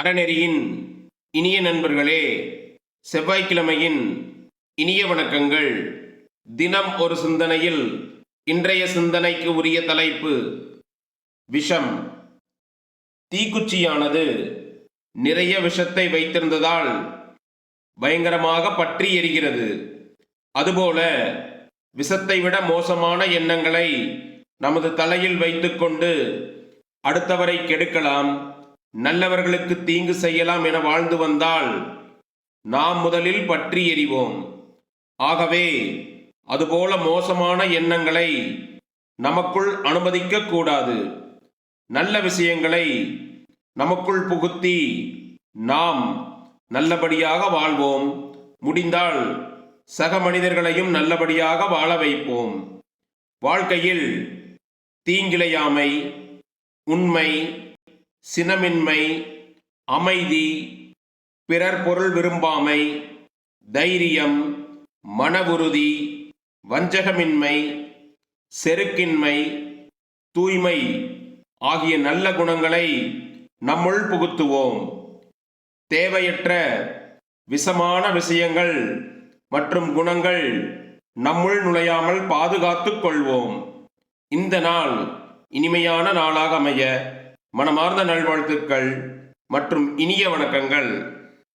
அறநெறியின் இனிய நண்பர்களே செவ்வாய்க்கிழமையின் இனிய வணக்கங்கள். தினம் ஒரு சிந்தனையில் இன்றைய சிந்தனைக்கு உரிய தலைப்பு விஷம். தீக்குச்சியானது நிறைய விஷத்தை வைத்திருந்ததால் பயங்கரமாக பற்றி எரிகிறது. அதுபோல விஷத்தை விட மோசமான எண்ணங்களை நமது தலையில் வைத்துக்கொண்டு அடுத்தவரை கெடுக்கலாம். நல்லவர்களுக்கு தீங்கு செய்யலாம் என வாழ்ந்து வந்தால் நாம் முதலில் பற்றி எறிவோம். ஆகவே அதுபோல மோசமான எண்ணங்களை நமக்குள் அனுமதிக்க கூடாது. நல்ல விஷயங்களை நமக்குள் புகுத்தி நாம் நல்லபடியாக வாழ்வோம். முடிந்தால் சக மனிதர்களையும் நல்லபடியாக வாழ வைப்போம். வாழ்க்கையில் தீங்கிழையாமை உண்மை சினமின்மை அமைதி பிறர் பொருள் விரும்பாமை தைரியம் மன உறுதி வஞ்சகமின்மை செருக்கின்மை தூய்மை ஆகிய நல்ல குணங்களை நம்முள் புகுத்துவோம். தேவையற்ற விஷமான விஷயங்கள் மற்றும் குணங்கள் நம்முள் நுழையாமல் பாதுகாத்துக் கொள்வோம். இந்த நாள் இனிமையான நாளாக அமைய மனமார்ந்த நல்வாழ்த்துக்கள் மற்றும் இனிய வணக்கங்கள்.